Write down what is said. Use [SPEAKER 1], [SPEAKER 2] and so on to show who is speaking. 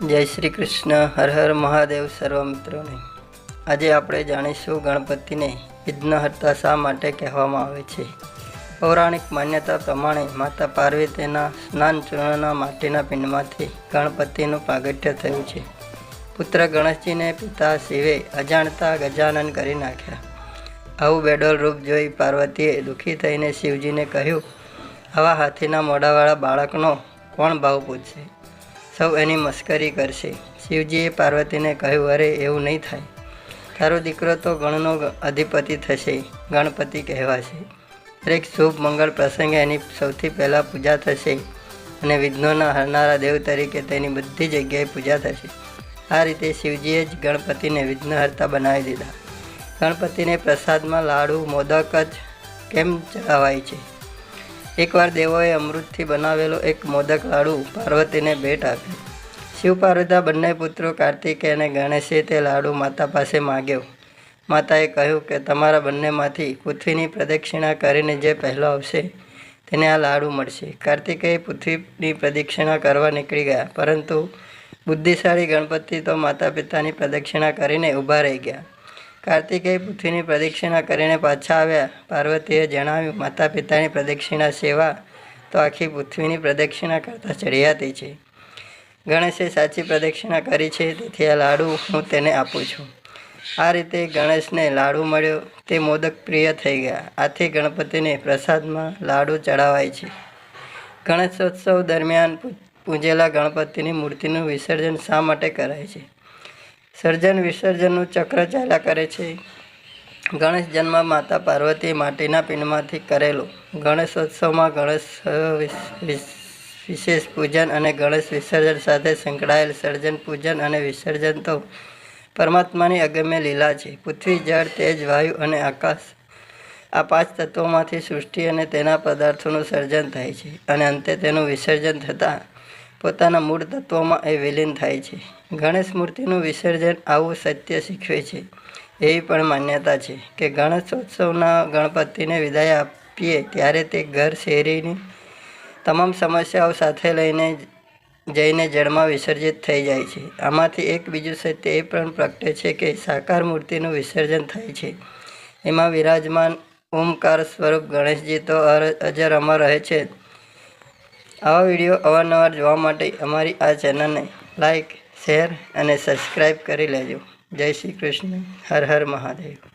[SPEAKER 1] જય શ્રી કૃષ્ણ. હર હર મહાદેવ સર્વ મિત્રોને આજે આપણે જાણીશું ગણપતિને વિઘ્નહર્તા શા માટે કહેવામાં આવે છે. પૌરાણિક માન્યતા પ્રમાણે માતા પાર્વતીના સ્નાન ચૂર્ણના માટીના પિંડમાંથી ગણપતિનું પ્રાગટ્ય થયું છે. પુત્ર ગણેશજીને પિતા શિવે અજાણતા ગજાનન કરી નાખ્યા. આવું બેડોલ રૂપ જોઈ પાર્વતીએ દુઃખી થઈને શિવજીને કહ્યું, આવા હાથીના મોઢાવાળા બાળકનો કોણ ભાવ પૂછશે સૌ એની મસ્કરી કરશે. શિવજીએ પાર્વતીને કહ્યું, અરે, એવું નહીં થાય. તારો દીકરો તો ગણનો અધિપતિ થશે, ગણપતિ કહેવાશે. દરેક શુભ મંગળ પ્રસંગે એની સૌથી પહેલાં પૂજા થશે અને વિઘ્નોના હરનારા દેવ તરીકે તેની બધી જગ્યાએ પૂજા થશે. આ રીતે શિવજીએ જ ગણપતિને વિઘ્નહર્તા બનાવી દીધા. ગણપતિને પ્રસાદમાં લાડુ, મોદક જ કેમ ચડાવાય છે? એકવાર દેવોએ અમૃતથી બનાવેલો એક મોદક લાડુ પાર્વતીને ભેટ આપ્યો શિવ પાર્વતા બંને પુત્રો કાર્તિકે અને ગણેશે તે લાડુ માતા પાસે માગ્યો. માતાએ કહ્યું કે તમારા બંનેમાંથી પૃથ્વીની પ્રદક્ષિણા કરીને જે પહેલો આવશે તેને આ લાડુ મળશે. કાર્તિકેય પૃથ્વીની પ્રદક્ષિણા કરવા નીકળી ગયા, પરંતુ બુદ્ધિશાળી ગણપતિ તો માતા પિતાની પ્રદક્ષિણા કરીને ઊભા રહી ગયા. કાર્તિકેય પૃથ્વીની પ્રદક્ષિણા કરીને પાછા આવ્યા. પાર્વતીએ જણાવ્યું માતા પિતાની પ્રદક્ષિણા સેવા તો આખી પૃથ્વીની પ્રદક્ષિણા કરતાં ચડિયાતી છે. ગણેશે સાચી પ્રદક્ષિણા કરી છે, તેથી આ લાડુ હું તેને આપું છું. આ રીતે ગણેશને લાડુ મળ્યો. તે મોદક પ્રિય થઈ ગયા. આથી ગણપતિને પ્રસાદમાં લાડુ ચડાવાય છે. ગણેશોત્સવ દરમિયાન પૂજેલા ગણપતિની મૂર્તિનું વિસર્જન શા માટે કરાય છે? સર્જન વિસર્જનનું ચક્ર ચાલ્યા કરે છે. ગણેશ જન્મ માતા પાર્વતી માટીના પિંડમાંથી કરેલો. ગણેશોત્સવમાં ગણેશ વિશેષ પૂજન અને ગણેશ વિસર્જન સાથે સંકળાયેલ સર્જન પૂજન અને વિસર્જન તો પરમાત્માની અગમ્ય લીલા છે. પૃથ્વી, જળ, તેજ, વાયુ અને આકાશ આ પાંચ તત્વોમાંથી સૃષ્ટિ અને તેના પદાર્થોનું સર્જન થાય છે અને અંતે તેનું વિસર્જન થતાં પોતાના મૂળ તત્વોમાં એ વિલીન થાય છે. ગણેશ મૂર્તિનું વિસર્જન આવું સત્ય શીખવે છે. એવી પણ માન્યતા છે કે ગણેશોત્સવના ગણપતિને વિદાય આપીએ ત્યારે તે ઘર શેરીની તમામ સમસ્યાઓ સાથે લઈને જઈને જળમાં વિસર્જિત થઈ જાય છે. આમાંથી એક બીજું સત્ય એ પણ પ્રગટે છે કે સાકાર મૂર્તિનું વિસર્જન થાય છે. એમાં વિરાજમાન ઓમકાર સ્વરૂપ ગણેશજી તો અજર અમર રહે છે. આવા વીડિયો અવારનવાર જોવા માટે અમારી આ ચેનલને લાઈક, શેર અને સબસ્ક્રાઈબ કરી લેજો. જય શ્રી કૃષ્ણ. હર હર મહાદેવ.